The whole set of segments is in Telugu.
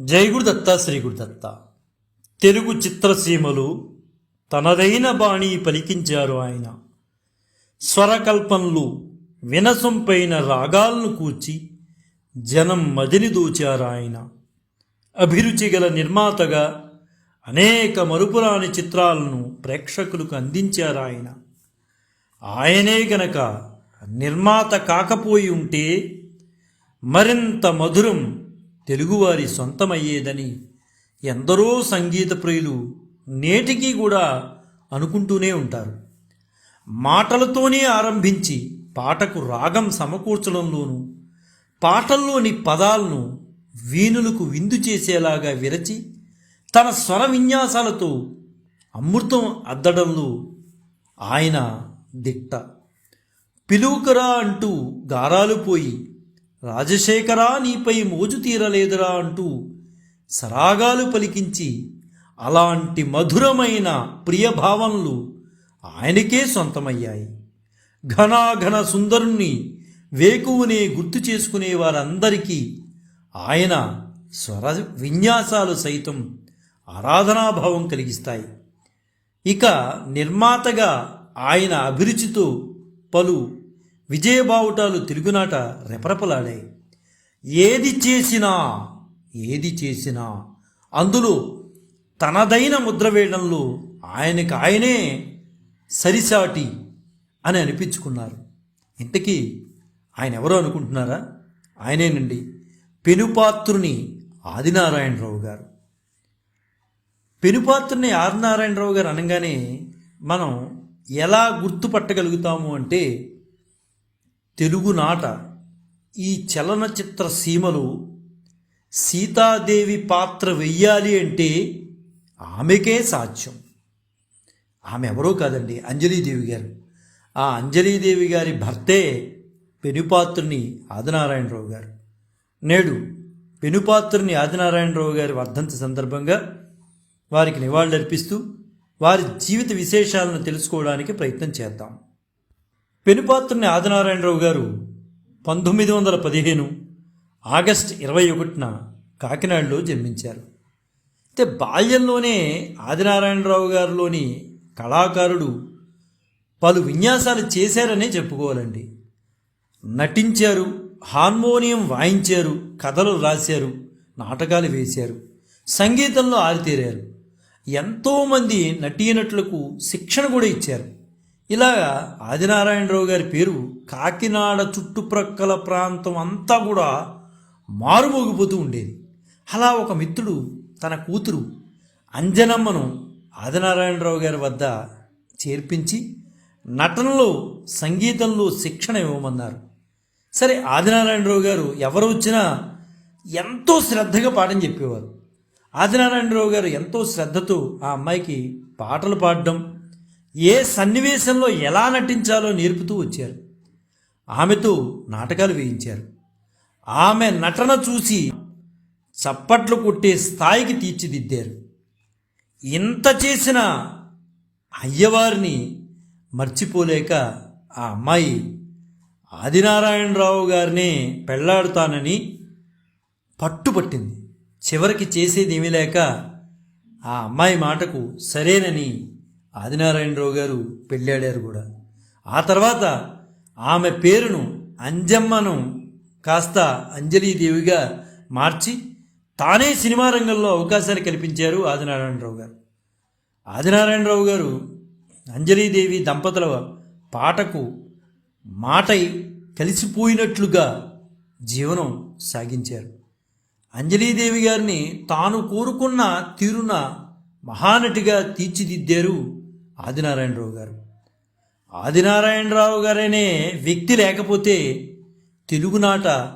జై గురుదత్త శ్రీ గురుదత్త తెలుగు చిత్రసీమలు తనదైన బాణి పలికించారు ఆయన. స్వరకల్పనలు వినసొంపైన రాగాలను కూర్చి జనం మదిని దోచారు ఆయన. అభిరుచి గల నిర్మాతగా అనేక మరుపురాని చిత్రాలను ప్రేక్షకులకు అందించారు ఆయన. ఆయనే గనక నిర్మాత కాకపోయి ఉంటే మరింత మధురం తెలుగువారి సొంతమయ్యేదని ఎందరో సంగీత ప్రియులు నేటికి కూడా అనుకుంటూనే ఉంటారు. మాటలతోనే ఆరంభించి పాటకు రాగం సమకూర్చడంలోనూ పాటల్లోని పదాలను వీణులకు విందు చేసేలాగా విరచి తన స్వర విన్యాసాలతో అమృతం అద్దడంలో ఆయన దిట్ట. పిలువుకరా అంటూ గారాలు పోయి రాజశేఖరా నీపై మోజు తీరలేదురా అంటూ సరాగాలు పలికించి అలాంటి మధురమైన ప్రియభావనలు ఆయనకే సొంతమయ్యాయి. ఘనాఘన సుందరుణ్ణి వేకువునే గుర్తు చేసుకునే వారందరికీ ఆయన స్వర విన్యాసాలు సైతం ఆరాధనాభావం కలిగిస్తాయి. ఇక నిర్మాతగా ఆయన అభిరుచితో పలు విజయబావుటాలు తెలుగునాట రెపరెపలాడాయి ఏది చేసినా ఏది చేసినా అందులో తనదైన ముద్ర వేయడంలో ఆయనకు ఆయనే సరిసాటి అని అనిపించుకున్నారు. ఇంతకీ ఆయన ఎవరో అనుకుంటున్నారా? ఆయనేనండి పెనుపాత్రుని ఆదినారాయణరావు గారు. పెనుపాత్రుని ఆదినారాయణరావు గారు అనగానే మనం ఎలా గుర్తుపట్టగలుగుతాము అంటే తెలుగునాట ఈ చలనచిత్ర సీమలో సీతాదేవి పాత్ర వెయ్యాలి అంటే ఆమెకే సాధ్యం. ఆమె ఎవరో కాదండి అంజలీదేవి గారు. ఆ అంజలీదేవి గారి భర్తే పెనుపాత్రుని ఆదినారాయణరావు గారు. నేడు పెనుపాత్రుని ఆదినారాయణరావు గారి వర్ధంతి సందర్భంగా వారికి నివాళులర్పిస్తూ వారి జీవిత విశేషాలను తెలుసుకోవడానికి ప్రయత్నం చేద్దాం. పెనుపాత్రుని ఆదినారాయణరావు గారు పంతొమ్మిది వందల పదిహేను ఆగస్ట్ ఇరవై ఒకటిన కాకినాడలో జన్మించారు. అయితే బాల్యంలోనే ఆదినారాయణరావు గారిలోని కళాకారుడు పలు విన్యాసాలు చేశారనే చెప్పుకోవాలండి. నటించారు హార్మోనియం వాయించారు కథలు రాశారు నాటకాలు వేశారు సంగీతంలో ఆరితేరారు. ఎంతోమంది నటీనటులకు శిక్షణ కూడా ఇచ్చారు. ఇలాగా ఆదినారాయణరావు గారి పేరు కాకినాడ చుట్టుప్రక్కల ప్రాంతం అంతా కూడా మారుమోగిపోతూ ఉండేది. అలా ఒక మిత్రుడు తన కూతురు అంజనమ్మను ఆదినారాయణరావు గారి వద్ద చేర్పించి నటనలో సంగీతంలో శిక్షణ ఇవ్వమన్నారు. సరే ఆదినారాయణరావు గారు ఎవరు వచ్చినా ఎంతో శ్రద్ధగా పాఠం చెప్పేవారు. ఆదినారాయణరావు గారు ఎంతో శ్రద్ధతో ఆ అమ్మాయికి పాటలు పాడడం ఏ సన్నివేశంలో ఎలా నటించాలో నేర్పుతూ వచ్చారు. ఆమెతో నాటకాలు వేయించారు. ఆమె నటన చూసి చప్పట్లు కొట్టే స్థాయికి తీర్చిదిద్దారు. ఇంత చేసిన అయ్యవారిని మర్చిపోలేక ఆ అమ్మాయి ఆదినారాయణరావు గారినే పెళ్ళాడుతానని పట్టుపట్టింది. చివరికి చేసేది ఏమీ లేక ఆ అమ్మాయి మాటకు సరేనని ఆదినారాయణరావు గారు పెళ్ళాడారు కూడా. ఆ తర్వాత ఆమె పేరును అంజమ్మను కాస్త అంజలీదేవిగా మార్చి తానే సినిమా రంగంలో అవకాశాలు కల్పించారు ఆదినారాయణరావు గారు ఆదినారాయణరావు గారు అంజలీదేవి దంపతుల పాటకు మాటై కలిసిపోయినట్లుగా జీవనం సాగించారు. అంజలీదేవి గారిని తాను కోరుకున్న తీరున మహానటిగా తీర్చిదిద్దారు ఆదినారాయణరావు గారు ఆదినారాయణరావు గారనే వ్యక్తి లేకపోతే తెలుగునాట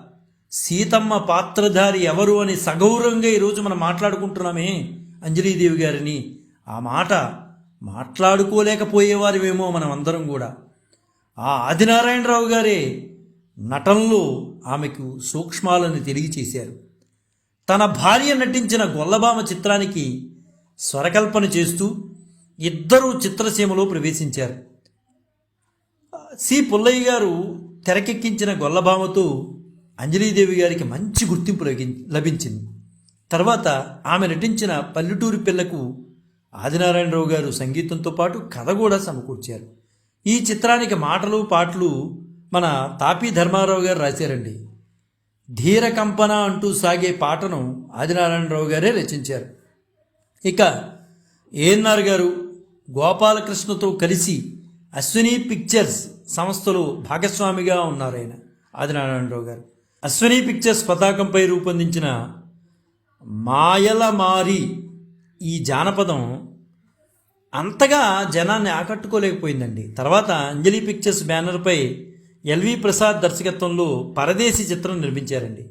సీతమ్మ పాత్రధారి ఎవరు అని సగౌరవంగా ఈరోజు మనం మాట్లాడుకుంటున్నామే అంజలీదేవి గారిని. ఆ మాట మాట్లాడుకోలేకపోయేవారివేమో మనం అందరం కూడా. ఆ ఆదినారాయణరావు గారే నటనలో ఆమెకు సూక్ష్మాలను తెలియచేశారు. తన భార్య నటించిన గొల్లబామ చిత్రానికి స్వరకల్పన చేస్తూ ఇద్దరూ చిత్రసీమలో ప్రవేశించారు. సి. పుల్లయ్య గారు తెరకెక్కించిన గొల్లభామతో అంజలీదేవి గారికి మంచి గుర్తింపు లభించింది. తర్వాత ఆమె నటించిన పల్లెటూరి పిల్లకు ఆదినారాయణరావు గారు సంగీతంతో పాటు కథ కూడా సమకూర్చారు. ఈ చిత్రానికి మాటలు పాటలు మన తాపీ ధర్మారావు గారు రాశారండి. ధీర కంపన అంటూ సాగే పాటను ఆదినారాయణరావు గారే రచించారు. ఇక ఏఎన్ఆర్ గారు గోపాలకృష్ణతో కలిసి అశ్విని పిక్చర్స్ సంస్థలో భాగస్వామిగా ఉన్నారు ఆయన. ఆదినారాయణరావు గారు. అశ్విని పిక్చర్స్ పతాకంపై రూపొందించిన మాయలమారి ఈ జానపదం అంతగా జనాన్ని ఆకట్టుకోలేకపోయిందండి. తర్వాత అంజలి పిక్చర్స్ బ్యానర్పై ఎల్వి ప్రసాద్ దర్శకత్వంలో పరదేశి చిత్రం నిర్మించారండి.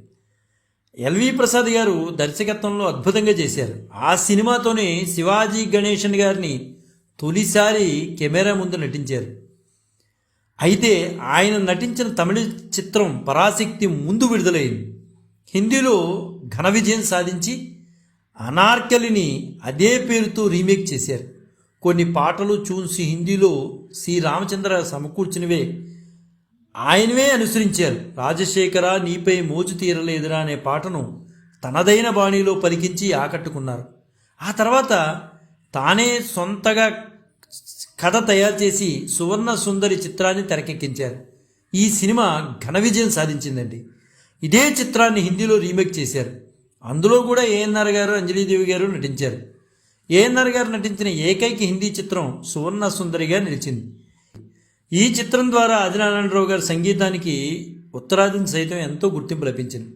ఎల్వి ప్రసాద్ గారు దర్శకత్వంలో అద్భుతంగా చేశారు. ఆ సినిమాతోనే శివాజీ గణేషన్ గారిని తొలిసారి కెమెరా ముందు నటించారు. అయితే ఆయన నటించిన తమిళ చిత్రం పరాశక్తి ముందు విడుదలైంది. హిందీలో ఘన విజయం సాధించి అనార్కలిని అదే పేరుతో రీమేక్ చేశారు. కొన్ని పాటలు చూసి హిందీలో శ్రీ రామచంద్ర సమకూర్చినవే. ఆయనవే అనుసరించారు. రాజశేఖర నీపై మోజు తీరలేదురా అనే పాటను తనదైన బాణీలో పలికించి ఆకట్టుకున్నారు. ఆ తర్వాత తానే సొంతగా కథ తయారు చేసి సువర్ణ సుందరి చిత్రాన్ని తెరకెక్కించారు. ఈ సినిమా ఘన విజయం సాధించిందండి. ఇదే చిత్రాన్ని హిందీలో రీమేక్ చేశారు. అందులో కూడా ఏఎన్ఆర్ గారు అంజలీదేవి గారు నటించారు. ఏఎన్ఆర్ గారు నటించిన ఏకైక హిందీ చిత్రం సువర్ణ సుందరిగా నిలిచింది. ఈ చిత్రం ద్వారా ఆదినారాయణరావు గారి సంగీతానికి ఉత్తరాదిని సైతం ఎంతో గుర్తింపు లభించింది.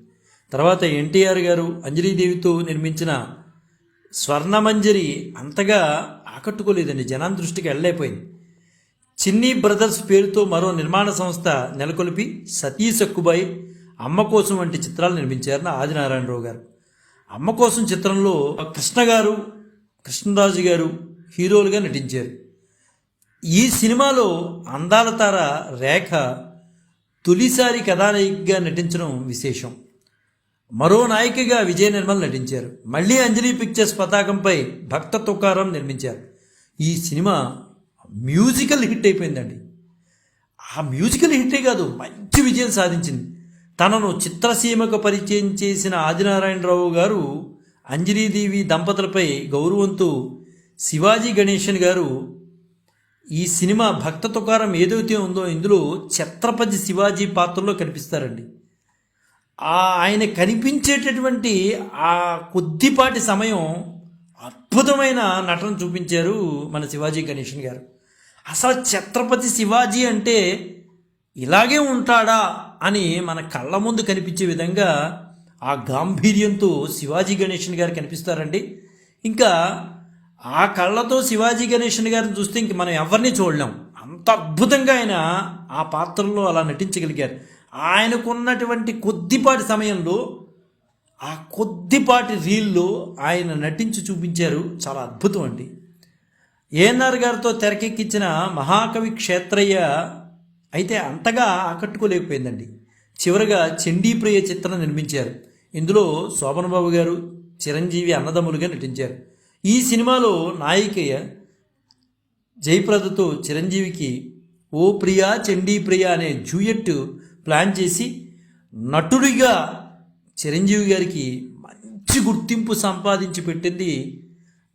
తర్వాత ఎన్టీఆర్ గారు అంజలీదేవితో నిర్మించిన స్వర్ణమంజరి అంతగా ఆకట్టుకోలేదండి. జనం దృష్టికి వెళ్ళలేకపోయింది చిన్ని బ్రదర్స్ పేరుతో మరో నిర్మాణ సంస్థ నెలకొల్పి సతీ సక్కుబాయి అమ్మ కోసం వంటి చిత్రాలు నిర్మించారని ఆదినారాయణరావు గారు. అమ్మ కోసం చిత్రంలో కృష్ణ గారు కృష్ణరాజు గారు హీరోలుగా నటించారు. ఈ సినిమాలో అందాల తార రేఖ తొలిసారి కథానాయికగా నటించడం విశేషం. మరో నాయికగా విజయ నిర్మల్ నటించారు. మళ్ళీ అంజలి పిక్చర్స్ పతాకంపై భక్త తుకారం నిర్మించారు. ఈ సినిమా మ్యూజికల్ హిట్ అయిపోయిందండి. ఆ మ్యూజికల్ హిట్టే కాదు మంచి విజయం సాధించింది. తనను చిత్రసీమకు పరిచయం చేసిన ఆదినారాయణరావు గారు అంజలీదేవి దంపతులపై గౌరవంతో శివాజీ గణేశన్ గారు ఈ సినిమా భక్త తుకారం ఏదైతే ఉందో ఇందులో ఛత్రపతి శివాజీ పాత్రలో కనిపిస్తారండి. ఆయన కనిపించేటటువంటి ఆ కొద్దిపాటి సమయం అద్భుతమైన నటన చూపించారు మన శివాజీ గణేషన్ గారు. అసలు ఛత్రపతి శివాజీ అంటే ఇలాగే ఉంటాడా అని మన కళ్ళ ముందు కనిపించే విధంగా ఆ గాంభీర్యంతో శివాజీ గణేషన్ గారు కనిపిస్తారండి. ఇంకా ఆ కళ్ళతో శివాజీ గణేషన్ గారిని చూస్తే ఇంక మనం ఎవరిని చూడలేం. అంత అద్భుతంగా ఆయన ఆ పాత్రలో అలా నటించగలిగారు. ఆయనకున్నటువంటి కొద్దిపాటి సమయంలో ఆ కొద్దిపాటి రీల్లో ఆయన నటించి చూపించారు. చాలా అద్భుతం అండి. ఏఎన్ఆర్ గారితో తెరకెక్కించిన మహాకవి క్షేత్రయ్య అయితే అంతగా ఆకట్టుకోలేకపోయిందండి. చివరగా చండీప్రియ చిత్రం నిర్మించారు. ఇందులో శోభనబాబు గారు చిరంజీవి అన్నదమ్ములుగా నటించారు. ఈ సినిమాలో నాయికయ్య జయప్రదతో చిరంజీవికి ఓ ప్రియా చండీ ప్రియ అనే జూయెట్ ప్లాన్ చేసి నటుడిగా చిరంజీవి గారికి మంచి గుర్తింపు సంపాదించి పెట్టింది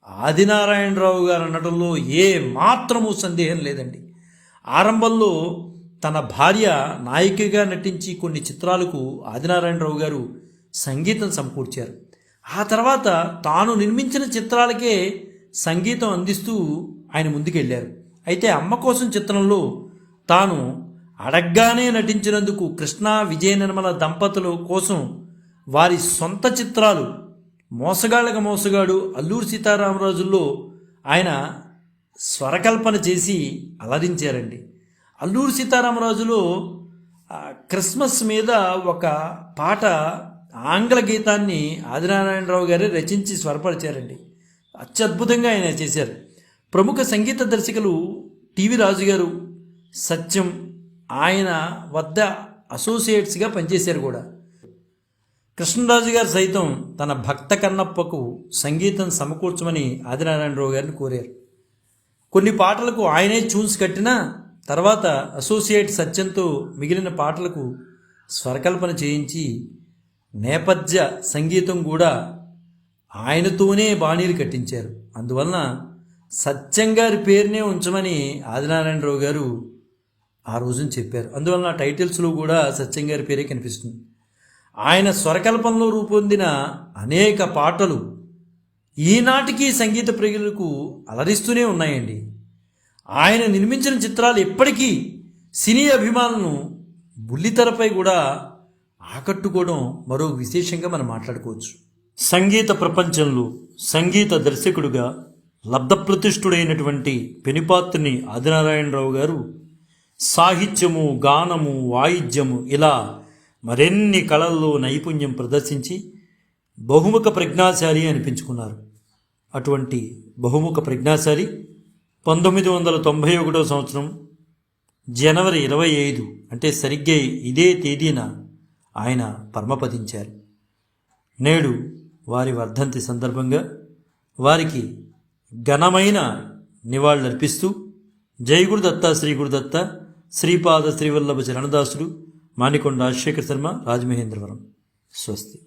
ఆదినారాయణరావు గారు నటనలో ఏ మాత్రము సందేహం లేదండి. ఆరంభంలో తన భార్య నాయికగా నటించి కొన్ని చిత్రాలకు ఆదినారాయణరావు గారు సంగీతం సమకూర్చారు. ఆ తర్వాత తాను నిర్మించిన చిత్రాలకే సంగీతం అందిస్తూ ఆయన ముందుకెళ్ళారు అయితే అమ్మ కోసం చిత్రంలో తాను అడగ్గానే నటించినందుకు కృష్ణ విజయ నిర్మల దంపతుల కోసం వారి సొంత చిత్రాలు మోసగాళ్ళక మోసగాడు అల్లూరు సీతారామరాజుల్లో ఆయన స్వరకల్పన చేసి అలరించారండి. అల్లూరు సీతారామరాజులో క్రిస్మస్ మీద ఒక పాట ఆంగ్ల గీతాన్ని ఆదినారాయణరావు గారే రచించి స్వరపరిచారండి. అత్యద్భుతంగా ఆయన చేశారు. ప్రముఖ సంగీత దర్శకులు టీవీ రాజు గారు సత్యం ఆయన వద్ద అసోసియేట్స్గా పనిచేశారు కూడా. కృష్ణరాజు గారు సైతం తన భక్త కన్నప్పకు సంగీతం సమకూర్చమని ఆదినారాయణరావు గారిని కోరారు. కొన్ని పాటలకు ఆయనే చూన్స్ కట్టినా తర్వాత అసోసియేట్ సత్యంతో మిగిలిన పాటలకు స్వరకల్పన చేయించి నేపథ్య సంగీతం కూడా ఆయనతోనే బాణీలు కట్టించారు. అందువలన సత్యం గారి పేరునే ఉంచమని ఆదినారాయణరావు గారు ఆ రోజున చెప్పారు. అందువలన టైటిల్స్లో కూడా సత్యం గారి పేరే కనిపిస్తుంది. ఆయన స్వరకల్పనలో రూపొందిన అనేక పాటలు ఈనాటికి సంగీత ప్రియులకు అలరిస్తూనే ఉన్నాయండి. ఆయన నిర్మించిన చిత్రాలు ఎప్పటికీ సినీ అభిమానులను బుల్లితెరపై కూడా ఆకట్టుకోవడం మరో విశేషంగా మనం మాట్లాడుకోవచ్చు. సంగీత ప్రపంచంలో సంగీత దర్శకుడుగా లబ్ధప్రతిష్ఠుడైనటువంటి పెనిపాత్రిని ఆదినారాయణరావు గారు సాహిత్యము గానము వాయిద్యము ఇలా మరెన్ని కళల్లో నైపుణ్యం ప్రదర్శించి బహుముఖ ప్రజ్ఞాశాలి అనిపించుకున్నారు. అటువంటి బహుముఖ ప్రజ్ఞాశాలి పంతొమ్మిది వందల తొంభై ఒకటో సంవత్సరం జనవరి ఇరవై ఐదు అంటే సరిగ్గా ఇదే తేదీన ఆయన పరమపదించారు. నేడు వారి వర్ధంతి సందర్భంగా వారికి ఘనమైన నివాళులర్పిస్తూ జై గురుదత్త శ్రీ గురుదత్త శ్రీపాద శ్రీవల్లభ చరణదాసుడు మాణికొండ రాజశేఖర శర్మ రాజమహేంద్రవరం. స్వస్తి.